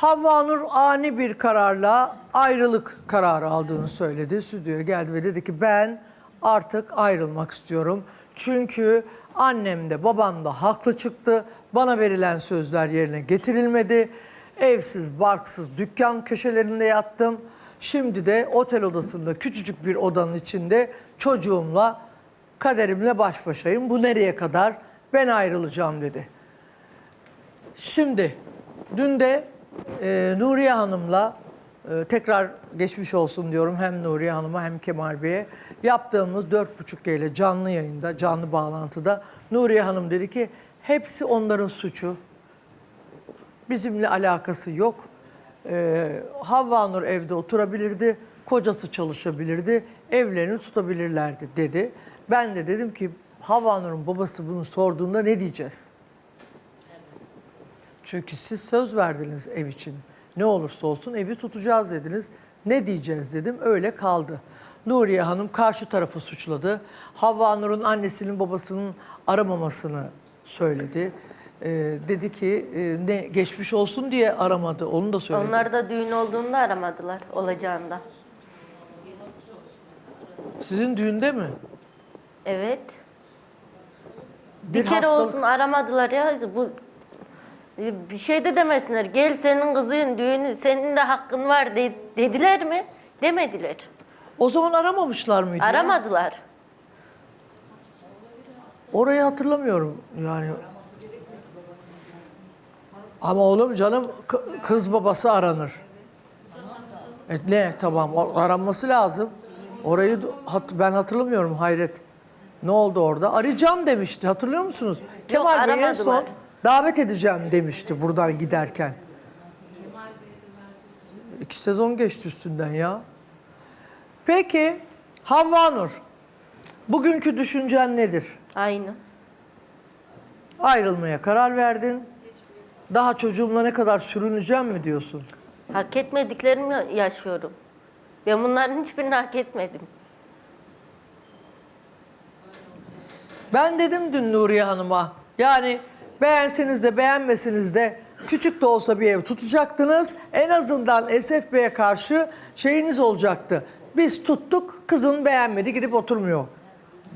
Havva Nur ani bir kararla ayrılık kararı aldığını söyledi. Stüdyoya geldi ve dedi ki ben artık ayrılmak istiyorum. Çünkü annem de babam da haklı çıktı. Bana verilen sözler yerine getirilmedi. Evsiz, barksız, dükkan köşelerinde yattım. Şimdi de otel odasında küçücük bir odanın içinde çocuğumla, kaderimle baş başayım. Bu nereye kadar? Ben ayrılacağım dedi. Şimdi dün de e, Nuriye Hanım'la e, tekrar geçmiş olsun diyorum hem Nuriye Hanım'a hem Kemal Bey'e yaptığımız 4.5G ile canlı yayında, canlı bağlantıda Nuriye Hanım dedi ki hepsi onların suçu. Bizimle alakası yok. Ee, Havva Nur evde oturabilirdi, kocası çalışabilirdi, evlerini tutabilirlerdi dedi. Ben de dedim ki Havva Nur'un babası bunu sorduğunda ne diyeceğiz? Çünkü siz söz verdiniz ev için. Ne olursa olsun evi tutacağız dediniz. Ne diyeceğiz dedim. Öyle kaldı. Nuriye Hanım karşı tarafı suçladı. Havva Nur'un annesinin babasının aramamasını söyledi. Ee, dedi ki e, ne geçmiş olsun diye aramadı. Onu da söyledi. Onlar da düğün olduğunda aramadılar olacağında. Sizin düğünde mi? Evet. Bir, kere hastalık- olsun aramadılar ya. Bu bir şey de demesinler. Gel senin kızın düğünü, senin de hakkın var de- dediler mi? Demediler. O zaman aramamışlar mıydı? ya? Aramadılar. Orayı hatırlamıyorum yani. Ama oğlum canım kız babası aranır. E ne tamam aranması lazım. Orayı hat- ben hatırlamıyorum hayret. Ne oldu orada? Arayacağım demişti hatırlıyor musunuz? Kemal Bey en son. Davet edeceğim demişti buradan giderken. İki sezon geçti üstünden ya. Peki Havva Nur, bugünkü düşüncen nedir? Aynı. Ayrılmaya karar verdin. Daha çocuğumla ne kadar sürüneceğim mi diyorsun? Hak etmediklerimi yaşıyorum. Ben bunların hiçbirini hak etmedim. Ben dedim dün Nuriye Hanım'a. Yani beğenseniz de beğenmeseniz de küçük de olsa bir ev tutacaktınız. En azından Esef Bey'e karşı şeyiniz olacaktı. Biz tuttuk, kızın beğenmedi, gidip oturmuyor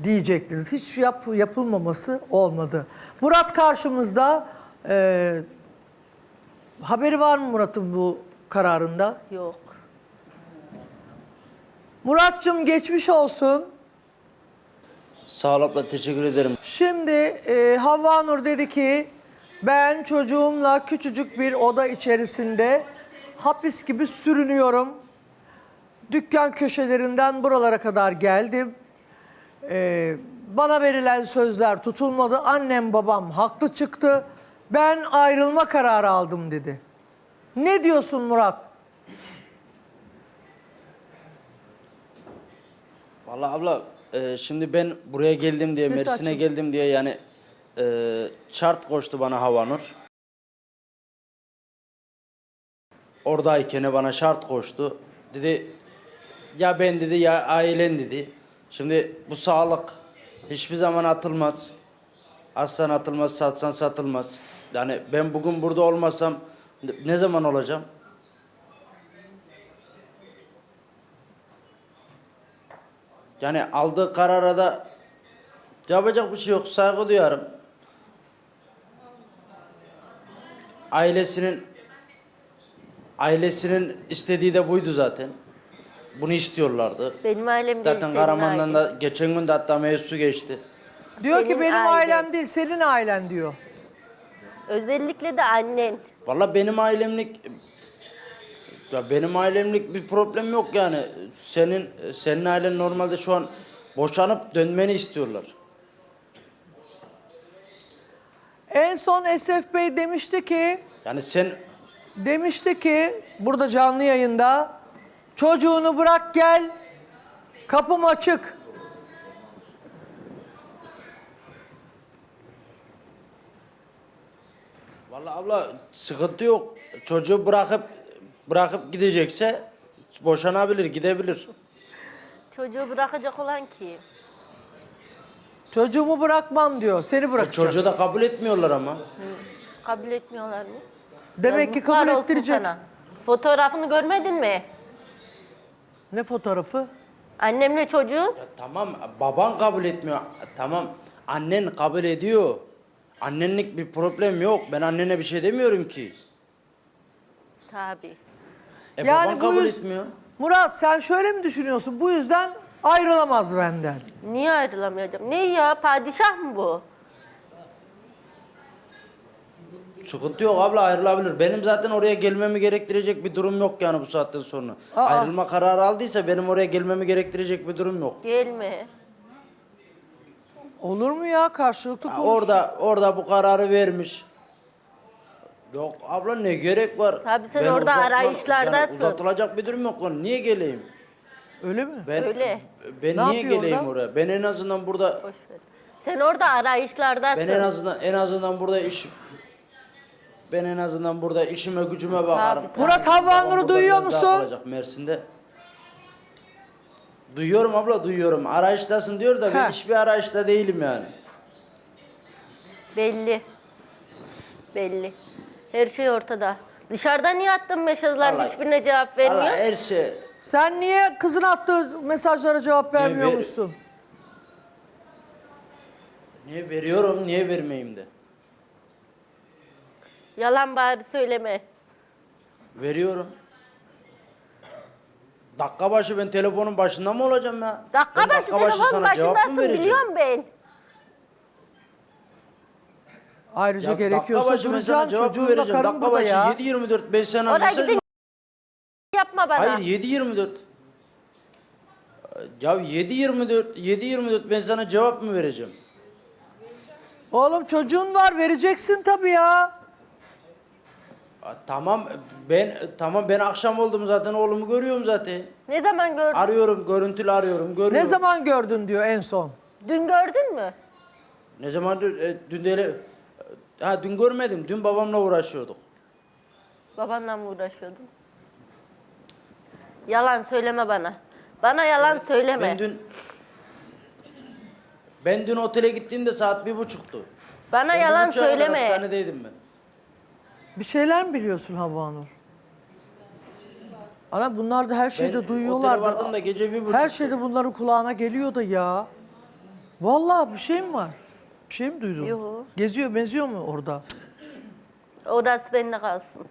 diyecektiniz. Hiç yap, yapılmaması olmadı. Murat karşımızda. Ee, haberi var mı Murat'ın bu kararında? Yok. Murat'cığım geçmiş olsun. Sağ ol abla teşekkür ederim. Şimdi e, Havva Nur dedi ki ben çocuğumla küçücük bir oda içerisinde hapis gibi sürünüyorum. Dükkan köşelerinden buralara kadar geldim. E, bana verilen sözler tutulmadı. Annem babam haklı çıktı. Ben ayrılma kararı aldım dedi. Ne diyorsun Murat? Vallahi abla e, şimdi ben buraya geldim diye Ses Mersin'e açın. geldim diye yani e, şart koştu bana Havanur. Oradayken bana şart koştu. Dedi ya ben dedi ya ailen dedi. Şimdi bu sağlık hiçbir zaman atılmaz. Aslan atılmaz, satsan satılmaz. Yani ben bugün burada olmasam ne zaman olacağım? Yani aldığı karara da yapacak bir şey yok. Saygı duyarım. Ailesinin ailesinin istediği de buydu zaten. Bunu istiyorlardı. Benim ailem değil, Zaten senin Karaman'dan da geçen gün de hatta mevzusu geçti. Diyor ki Senin benim ailen. ailem değil senin ailen diyor. Özellikle de annen. Valla benim ailemlik ya benim ailemlik bir problem yok yani. Senin senin ailen normalde şu an boşanıp dönmeni istiyorlar. En son Esef Bey demişti ki Yani sen Demişti ki burada canlı yayında çocuğunu bırak gel kapım açık. Vallahi abla sıkıntı yok. Çocuğu bırakıp bırakıp gidecekse boşanabilir, gidebilir. Çocuğu bırakacak olan kim? Çocuğumu bırakmam diyor. Seni bırakacak. Çocuğu da kabul etmiyorlar ama. Kabul etmiyorlar mı? Demek ki kabul Yazıklar olsun ettirecek. sana. Fotoğrafını görmedin mi? Ne fotoğrafı? Annemle çocuğun. Ya tamam baban kabul etmiyor. Tamam annen kabul ediyor. Annenlik bir problem yok. Ben annene bir şey demiyorum ki. Tabii. E Yani baban bu kabul yüz- etmiyor. Murat sen şöyle mi düşünüyorsun? Bu yüzden ayrılamaz benden. Niye ayrılamayacağım? Ne ya? Padişah mı bu? Sıkıntı yok abla ayrılabilir. Benim zaten oraya gelmemi gerektirecek bir durum yok yani bu saatten sonra. Aa. Ayrılma kararı aldıysa benim oraya gelmemi gerektirecek bir durum yok. Gelme. Olur mu ya karşılıklı Ha, konuş. orada orada bu kararı vermiş. Yok abla ne gerek var? Tabii sen Ben orada arayışlardasın. Yani uzatılacak bir durum yok lan. Niye geleyim? Öyle mi? Ben, Öyle. Ben Ne niye yapıyor geleyim orada? oraya? Ben en azından burada Boş ver. Sen orada arayışlardasın. ben en azından en azından burada iş ben en azından burada işime gücüme bakarım. Tabii, Murat Havva Nur'u duyuyor musun? kalacak Mersin'de. Duyuyorum abla duyuyorum. Arayıştasın diyor da ben Heh. hiçbir arayışta değilim yani. Belli. Belli. Her şey ortada. Dışarıda niye attın mesajlar Allah- hiçbirine cevap vermiyor? Allah her şey Sen niye kızın attığı mesajlara cevap vermiyormuşsun? niye veriyorum niye vermeyeyim de. Yalan bari söyleme. Veriyorum. Dakika başı ben telefonun başında mı olacağım ya? Dakika Ben başı telefonun sana cevap mı başındasın vereceğim? biliyorum ben. Ayrıca Ya gerekiyorsa dakika başı ben sana duracaksın cevap mı çocuğun da vereceğim? karın Dakika burada başı ya. 7-24 ben sana Oraya mesaj gidin yapma bana. Hayır 7-24. Ya 7-24 7-24 ben sana cevap mı vereceğim? Oğlum çocuğun var vereceksin tabii ya. Aa, Tamam ben tamam ben akşam oldum zaten oğlumu görüyorum zaten. Ne zaman gördün? Arıyorum görüntülü arıyorum görüyorum. Ne zaman gördün diyor en son. Dün gördün mü? Ne zaman dün, e, dün de öyle- ha dün görmedim. Dün babamla uğraşıyorduk. Babanla mı uğraşıyordun? Yalan söyleme bana. Bana yalan söyleme. Ben dün ben dün otele gittiğimde saat bir buçuktu. Bana Ben yalan buçuğa kadar söyleme. Hastanedeydim ben. Bir şeyler mi biliyorsun Havva Nur? Ana bunlar da her şeyde Ben duyuyorlar. otele vardım da gece bir buçuk. Her şeyde bunların kulağına geliyor da ya. Vallahi bir şey mi var? Bir şey mi duydun? Yok. Geziyor benziyor mu orada? Orası bende kalsın.